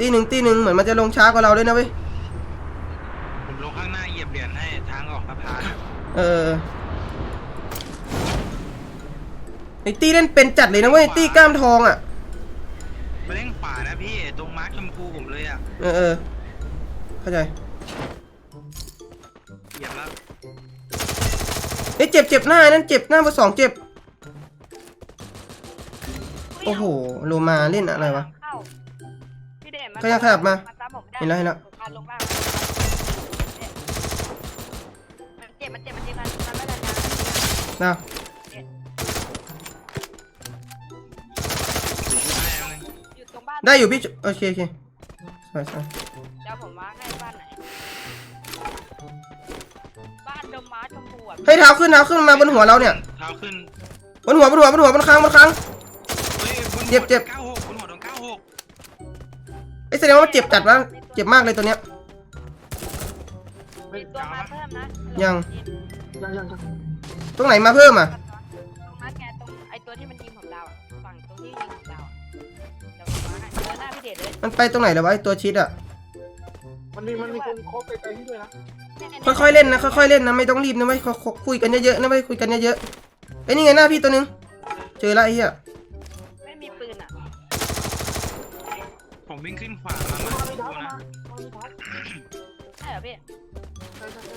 ตีหนึ่งตีหนึ่งเหมือนมันจะลงช้ากว่าเราด้วยนะเว้ย ผมลงข้างหน้าเหยียบเหรียญให้ทางออกสะพานเออไอ้ตีเล่นเป็นจัดเลยนะเว้ยตีกล้ามทองอะไปเล่นขวานะพี่ตรงมาร์คชมพูผมเลยอะเออเออเข้าใจเหยียบแล้วเอ้ยเจ็บเจ็บหน้าไอ้นั่นเจ็บหน้าเบอร์สองเจ็บ โอ้โหโลมาเล่นอะไรวะเข้าพี่เด่นขยับขยับมาตามผมไม่ได้เห็นแล้วเห็นแล้ว พาลงบ้างมันเจ็บมันเจ็บมันเจ็บมันมันไม่ได้นะนะอยู่ตรงบ้านได้อยู่พี่โอเคโอเคสวยสวยเดี๋ยวผมมาร์คให้บ้านไหน บ้านดมม้าชมพูอะให้เท้าขึ้นเท้าขึ้นมาบนหัวเราเนี่ย เท้าขึ้นบนหัวบนหัวบนหัวบนคางบนคางเฮ้ยบนหัวเจ็บเจ็บ เก้าหก แสดงว่ามันเจ็บจัดวะเจ็บมากเลยตัวเนี้ย มีตัวมาเพิ่มนะยัง ยังยังยังตรงไหนมาเพิ่มอะ ตรงนั้นแกตรงไอตัวที่มันยิงผมดาวอะฝั่งตรงที่ยิงผมดาวอะเดี๋ยวผมมาให้เจอหน้าพี่เดชเลยมันไปตรงไหนแล้ววะไอ้ตัวชิดอะ มันมีมันมีคนโคบไกลๆที่ด้วยนะค่อยๆเล่นนะค่อยๆเล่นนะไม่ต้องรีบนะไม่คุยกันเยอะๆนะไม่คุยกันเยอะๆไอ้ยนี่ไงหน้าพี่ตัวนึง เจอละไอ้เหี้ย ผมวิ่งขึ้นขวามามามาชไม่มทัพูนมานะมาไม่ทันใช่เหรอพี่ใช่ใช่ใช่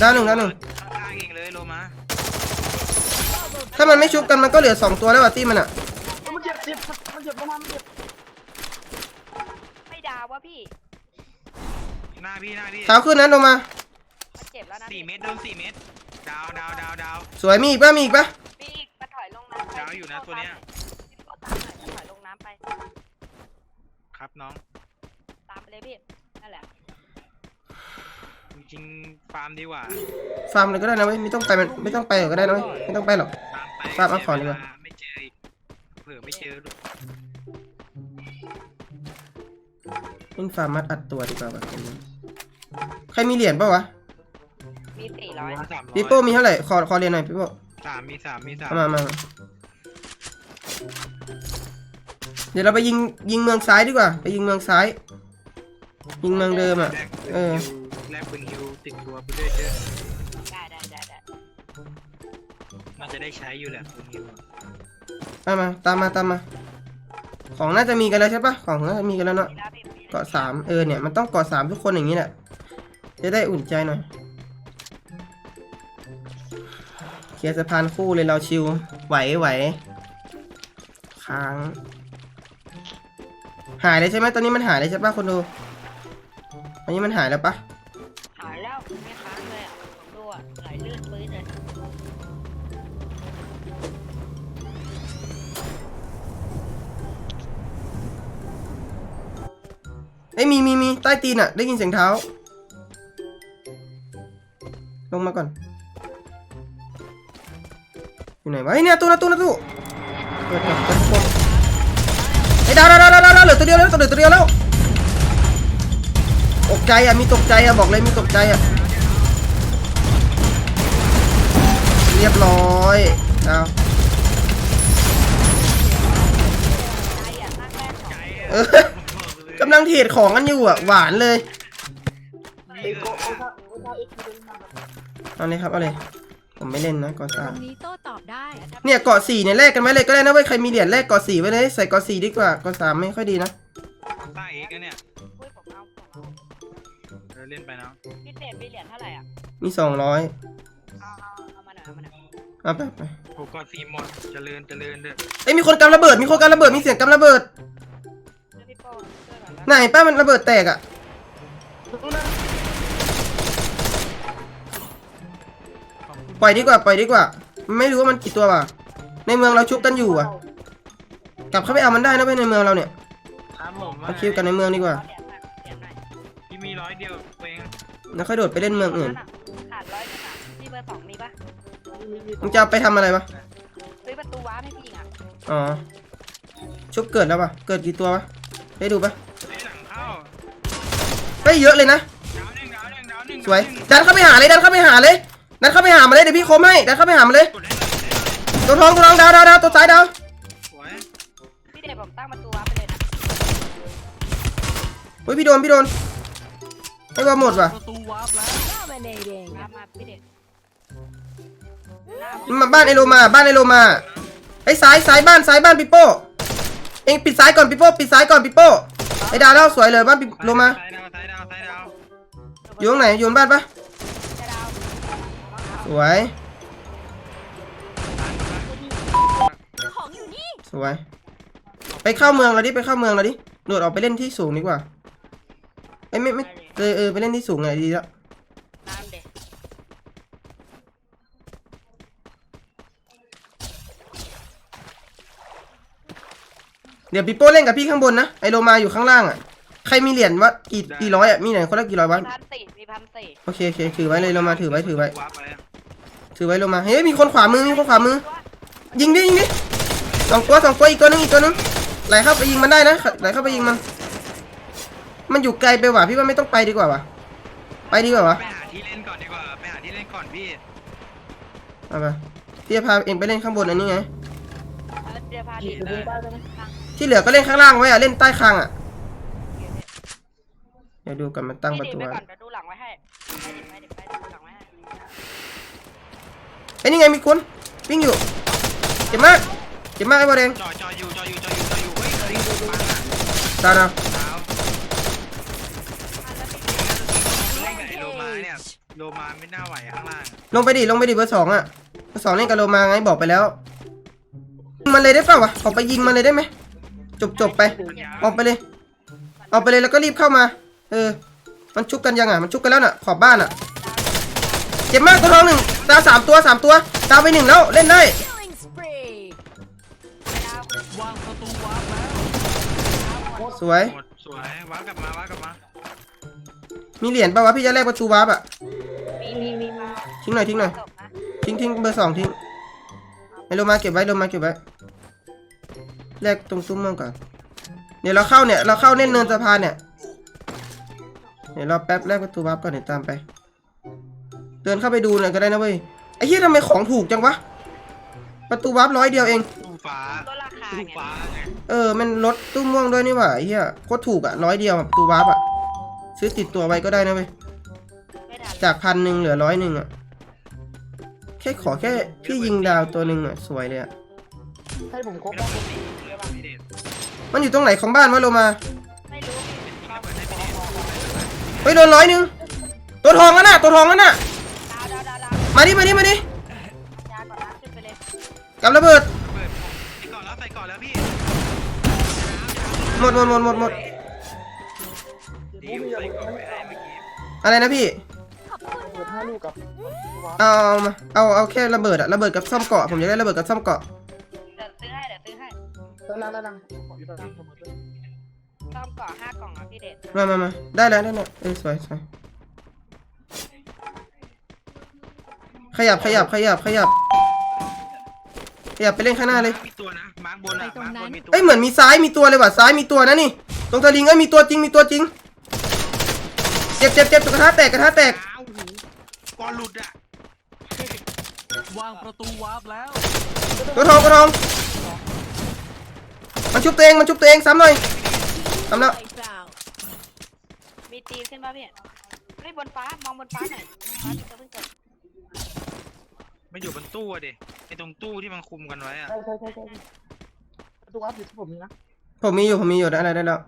ดาวหนึ่งดาวหนึ่งข้างๆเองเลยโลมาถ้ามันไม่ชุบกันมันก็เหลือสองตัวแล้วอะตี้มันอะมันเจ็บเจ็บมันเจ็บประมาณมันเจ็บไม่ดาววะพี่หน้าพี่หน้าพี่เท้าขึ้นนะลงมา มันเจ็บแล้วนะสี่เมตรโดนสี่เมตรดาวดาวดาวดาว สวยมีอีกปะมีอีกปะ พี่อีกมาถอยลงน้ำไปดาวอยู่นะตัวเนี้ยพี่ก็ตามหน่อยถอยลงน้ำไป ครับน้อง ตามไปเลยพี่ นั่นแหละ จริงๆฟาร์มดีกว่าฟาร์มเลยก็ได้นะเว้ยไม่ต้องไปมันไม่ต้องไปก็ได้นะเว้ยไม่ต้องไปหรอกตามไปฟาร์มเอาของดีกว่าไม่เจออีกเผื่อไม่เจอลูกเล่นฟาร์มมัดอัดตัวดีกว่าแบบนี้ใครมีเหรียญปะวะมีสี่ร้อยสามร้อยปิโป้มีเท่าไหร่ขอขอเหรียญหน่อยปิโป้สามมีสามมีสามเอามามามา เดี๋ยวเราไปยิงยิงเมืองซ้ายดีกว่า ไปยิงเมืองซ้าย ยิงเมืองเดิมอะแลกเออ แลกปืนฮิวติดตัวไปด้วยเด้อได้ได้ได้ได้น่าจะได้ใช้อยู่แหละปืนฮิวมามาตามมาตามมา ของน่าจะมีกันแล้วใช่ปะของน่าจะมีกันแล้วเนาะมีแล้วพี่มีเกาะสามเออเนี่ยมันต้องเกาะสามทุกคนอย่างนี้แหละจะได้อุ่นใจหน่อยเคลียร์สะพานคู่เลยเราชิวไหวไหวค้าง หายเลยใช่ไหมตอนนี้มันหายเลยใช่ปะคนดูตอนนี้มันหายแล้วปะหายแล้วไม่ค้างเลยอะผมดูอะไหลลื่นปื้นเลยเอ้ยมีมีมีใต้ตีนอะได้ยินเสียงเท้า ลงมาก่อน อยู่ไหนวะไอ้ยเนี่ยตู้นะตู้นะตู้เปิดก่อนเปิดก่อน ไอ้ยดาวดาวดาวดาวดาวเหลือตัวเดียวแล้วตัวเหลือตัวเดียวแล้วตกใจอะมีตกใจอะบอกเลยมีตกใจอะเรียบร้อยดาวใจอะนั่งแรกของไกลเออะอกำลังเทรดของกันอยู่อะหวานเลยไอ้โคโอซาโอซาเอ็กซ์ที่เดินมาแบบเอาเลยครับเอาเลย ผมไม่เล่นนะเกาะตสารมงนี้โต้ตอบได้เนี่ยเกาะสี่เนี่ยแลกกันไว้เลยก็ได้นะเว้ยใครมีเหรียญแลกเกาะสี่ไว้เลยใส่เกาะสี่ดีกว่าเกาะสามไม่ค่อยดีนะใต้อีกนะเนี่ยอุ้ยผมเอาผมเอาเออเล่นไปเนาะพี่เศษมีเหรียญเท่าไหร่อะมีสองร้อยเอาเอาเอามาหน่อยเอามาหน่อยเอาไปไปผมก่อนสี่หมดเจริญเจริญเด้อเอ้ยมีคนกำระเบิดมีคนกำระเบิดมีเสียงกำระเบิดช่วยพี่โป้ช่วยหน่อยนะไหนป้ามันระเบิดแตกอะ ปล่อยดีกว่าปล่อยดีกว่า ไม่รู้ว่ามันกี่ตัวว่ะ ในเมืองเราชุบกันอยู่อะกลับเข้าไปเอามันได้นะเว้ยในเมืองเราเนี่ยครับผมมาคิวกันในเมืองดีกว่าเอาเหรียญหน่อยเหรียญหน่อยพี่มีร้อยเดียวเองแล้วค่อยโดดไปเล่นเมืองอื่น ขาดร้อยหนึงอะพี่เบอร์สองมีปะมีมีมึงจะเอาไปทำอะไรวะ ซื้อประตูว้าร์ปให้พี่อะอ๋อ ชุบเกิดแล้วปะเกิดกี่ตัววะ ได้ดูปะได้หลังเข้าเฮ้ยเยอะเลยนะ ดาวหนึ่งดาวหนึ่งดาวหนึ่งสวยดาหนึ่งดันเข้าไปหาเลย ดันเข้าไปหาเลย ดันเข้าไปหามาเลยเดี๋ยวพี่คมให้ดันเข้าไปหามาเลย กดได้เลยตัวทองตัวทองดาวดาวดาวตัวซ้ายดาวสวยพี่เดชผมตั้งประตูว้าร์ปไปเลยนะเฮ้ยพี่โดนพี่โดนไอ้บอลหมดว่ะประตูวาร์ปแล้ว Dominating. มามาพี่เด็ดหน้ามันมาบ้านไอโลมาบ้านไอโลมาไอ้ซ้ายซ้ายบ้านซ้ายบ้านปิโป้เองปิดซ้ายก่อนปิโป้ปิดซ้ายก่อนปิโป้ไอ้ดาวแล้วสวยเลยบ้านปิโลมาซ้ายดาวซ้ายดาวซ้ายดาวอยู่ตรงไหนอยู่บนบ้านปะจะดาวส วยสวย ไปเข้าเมืองเราดิ ไปเข้าเมืองเราดิโดดออกไปเล่นที่สูงดีกว่าไอ้ยไม่ไม่เออเออไปเล่นที่สูงไงดีแล้วน้ำเด็ดเดี๋ยวปิโป้เล่นกับพี่ข้างบนนะ ไอโลมาอยู่ข้างล่างอะ ใครมีเหรียญวะกี่กี่ร้อยอะ มีไหนคนละกี่ร้อยวะมีพันสี่มีพันสี่โอเคโอเคถือไว้เลยโลมาถือไว้ถือไว้ วาร์ปไปแล้ว ถือไว้โลมา เฮ้ย มีคนขวามือ มีคนขวามือ ยิงดิ ยิงดิสองตัวสองตัวอีกตัวนึงอีกตัวนึงไหลเข้าไปยิงมันได้นะ ไหลเข้าไปยิงมัน มันอยู่ไกลไปว่ะพี่ว่าไม่ต้องไปดีกว่าวะไปดีกว่าวะไปหาที่เล่นก่อนดีกว่า ไปหาที่เล่นก่อนพี่เอาไปพี่จะพาเองไปเล่นข้างบนอันนี้ไงเออเดี๋ยวพาดิอยู่บนบ้านได้ไหมข้างที่เหลือก็เล่นข้างล่างไว้อะเล่นใต้คางอะเดี๋ยวดูกันมันตั้งประพี่ตูดิไปไว้ ก่อนเดี๋ยวดูหลังไว้ให้ไปดิไปดิไปดิดูหลังไว้ให้ไอ้ย นี่ไงมีคนวิ่งอยู่เจ็บมากเจ็บมากไอ้บอลแดงจอจออยู่จออยู่จออยู่จออยู่เฮ้ยลิงปังอะดาวดาดาวอะแล้วพี่เล่นกับไอ้โลมาเนี่ยโลมาไม่น่าไหวข้างล่างลงไปดิลงไปดิเบอร์สองอะเบอร์สองเล่นกับโลมาไงบอกไปแล้วยิงมันเลยได้เปล่าวะออกไปยิงมันเลยได้ไหมจบจบไป ออกไปเลย ออกไปเลยแล้วก็รีบเข้ามา เออ มันชุบกันยังอะ มันชุบกันแล้วน่ะ ขอบบ้านอะ เจ็บมากตัวทองหนึ่งดาวสามตัวสามตัวดาวไปหนึ่งแล้วเล่นได้สวยสวยวาร์ปกลับมาวาร์ปกลับมามีเหรียญป่าวะพี่จะแลกประตูวาร์ปอะมีมีมีมาทิ้งหน่อยทิ้งหน่อยทิ้งทิ้งเบอร์สองทิ้งไอ้โลมาเก็บไว้โลมาเก็บไว้แลกตรงซุ้มมั่งก่อนเดี๋ยวเราเข้าเนี่ยเราเข้าเล่นเนินสะพานเนี่ยเดี๋ยวรอแป๊บแลกประตูวาร์ปก่อนเดี๋ยวตามไป เดินเข้าไปดูหน่อยก็ได้นะเว้ยไอ้เหี้ยทำไมของถูกจังวะ ประตูวาร์ปร้อยเดียวเอง ตู้ฟ้าลดราคาตู้ไงฟ้าไงเออ มันลดตู้ม่วงด้วยนี่หว่าไอ้เหี้ยโคตรถูกอะร้อยเดียวอะประตูวาร์ปอะซื้อติดตัวไว้ก็ได้นะเว้ย ไม่ทันจากพันหนึ่งเหลือร้อยหนึ่งอะแค่ขอแค่พี่ยิงดาวตัวหนึ่งอะสวยเลยอะให้ผมครบไม่บ้าต้อนงกดตีเลยป่ะพี่เดชมันอยู่ตรงไหนของบ้านวะโลมา ไม่รู้พี่จริงๆเปิดให้พี่เดชเฮ้ยโดนร้อยหนึ่งตัวทองแล้วน่ะตัวทองแล้วน่ะ มาดิมาดิมาดิยาก่อนนะขึ้นไปเลยกับระเบิด เปิดใส่ก่อนแล้วใส่ก่อนแล้วพี่หมดหมดหมดหมดหมดดีมใส่ก่อนไปให้เมื่อกี้อะไรนะพี่ เปิดห้าลูกกับวาร์ปเอาเอามาเอาเอาแค่ระเบิดอะระเบิดกับซ่อมเกาะผมอยากได้ระเบิดกับซ่อมเกาะเดี๋ยวซื้อให้เดี๋ยวซื้อให้ด้านล่างด้านล่างขออยู่ด้านล่างเสมอเลยซ่อมก่อนห้ากล่องอะพี่เด็ดมามามาได้แล้วได้แล้วเออสวยสวย ขยับขยับขยับขยับขยับไปเล่นข้างหน้าเลยมีตัวนะมาร์กบนอะมาร์กบนมีตัวเอ้ยเหมือนมีซ้ายมีตัวเลยว่ะซ้ายมีตัวนะนี่ ตรงสลิงเอ้ยมีตัวจริงมีตัวจริง เจ็บเจ็บเจ็บกระทะแตกกระทะแตก อ้าวหูก่อนหลุดอะวางประตูวาร์ปแล้ว ตัวทองตัวทอง มันชุบตัวเองมันชุบตัวเองซ้ำหน่อยซ้ำแล้วมีตีนขึ้นป่ะพี่เฮ้ยบนฟ้ามองบนฟ้าหน่อยฟ้าที่จะเพิ่งเกิด ไม่อยู่บนตู้อะดิไอตรงตู้ที่มันคุมกันไว้อะใช่ใช่ใช่ใช่ประตูวาร์ปอยู่ที่ผมนี่นะผมมีอยู่ผมมีอยู่ได้อะไรได้แล้ว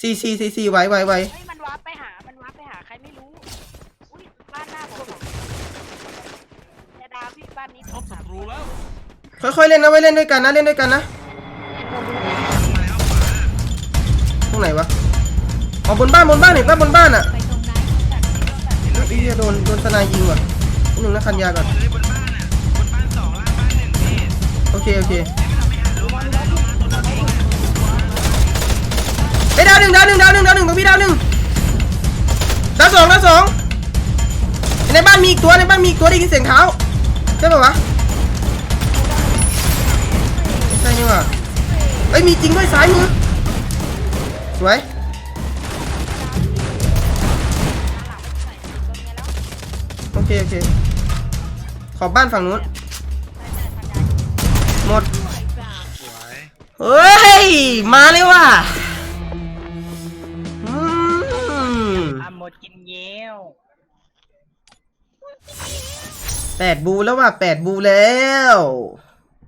ซีซีซีซีไว้ไว้ไว้เฮ้ยมันวาร์ปไปหา มันวาร์ปไปหาใครไม่รู้ อุ้ยบ้านหน้าผมจะดาวพี่บ้านนี้พบศัตรูแล้ว ค่อยๆเล่นนะไว้เล่นด้วยกันนะเล่นด้วยกันนะมาแล้วขวาตรงไหนวะอ๋อบนบ้านบนบ้านเห็นป่ะบนบ้านอะไปตรงนั้นแบบนี้แบบเฮ้ยโดนโดนสนายยิงว่ะนิดนึงนะคันยาก่อนบนเลย เคโอเคไม่หารู้มาแล้วมาตัวตัวเคไอ้ดาวหนึ่งดาวหนึ่งดาวหนึ่งดาวหนึ่งตรงพี่ดาวหนึ่งดาวสองดาวสองในบ้านมีอีกตัวในบ้านมีอีกตัวได้ยินเสียงเท้าใช่ป่าวะใช่นี่หว่าเอ้ยมีจริงด้วยซ้ายมือสวยโอเคโอเคขอบบ้านฝั่งนู้น มดเฮ้ย มาเลยว่ะอะหมดกินเย้แปดบูแล้วว่ะแปดบูแล้ว